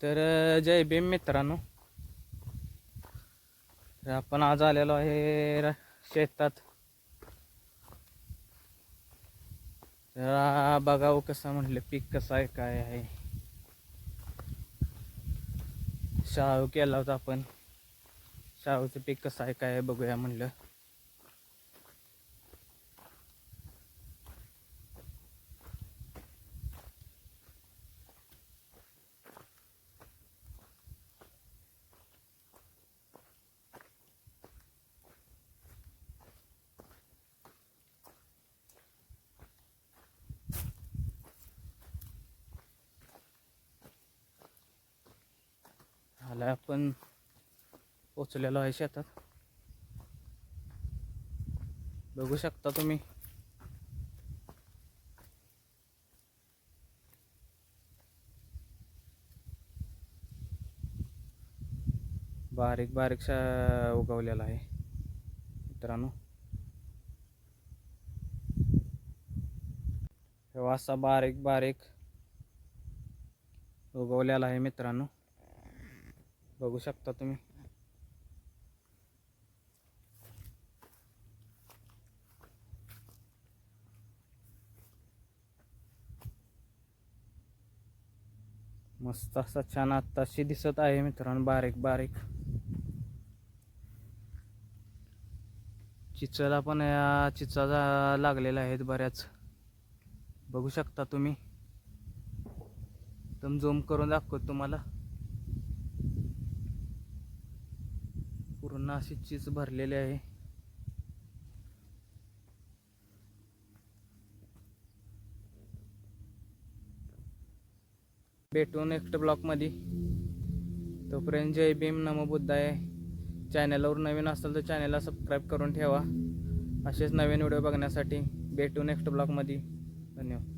तर जय भीम मित्रांनो. तर आपण आज आलेलो आहे शेतात. तर बघावं कसं म्हटलं पीक कसं आहे काय आहे. शाहू केला होता आपण. शाहूचं पीक कसं आहे काय आहे बघूया म्हणलं झाला आपण पोचलेलो आहे शेतात. बघू शकता तुम्ही. बारीक बारीकशा उगवलेला आहे मित्रांनो. असा बारीक बारीक उगवलेला आहे मित्रांनो. बघू शकता तुम्ही. मस्त असा छान आत्ताशी दिसत आहे मित्रांनो बारीक बारीक. चिचला पण या चिचा जा- लागलेल्या आहेत बऱ्याच. बघू शकता तुम्ही. एकदम झूम करून दाखवतो तुम्हाला. पूर्ण अशी चीज भरलेली आहे. भेटू नेक्स्ट ब्लॉकमध्ये तोपर्यंत जय भीम नमो बुद्धाय. चॅनलवर नवीन असाल तर चॅनलला सबस्क्राईब करून ठेवा. असेच नवीन व्हिडिओ बघण्यासाठी भेटू नेक्स्ट ब्लॉकमध्ये धन्यवाद.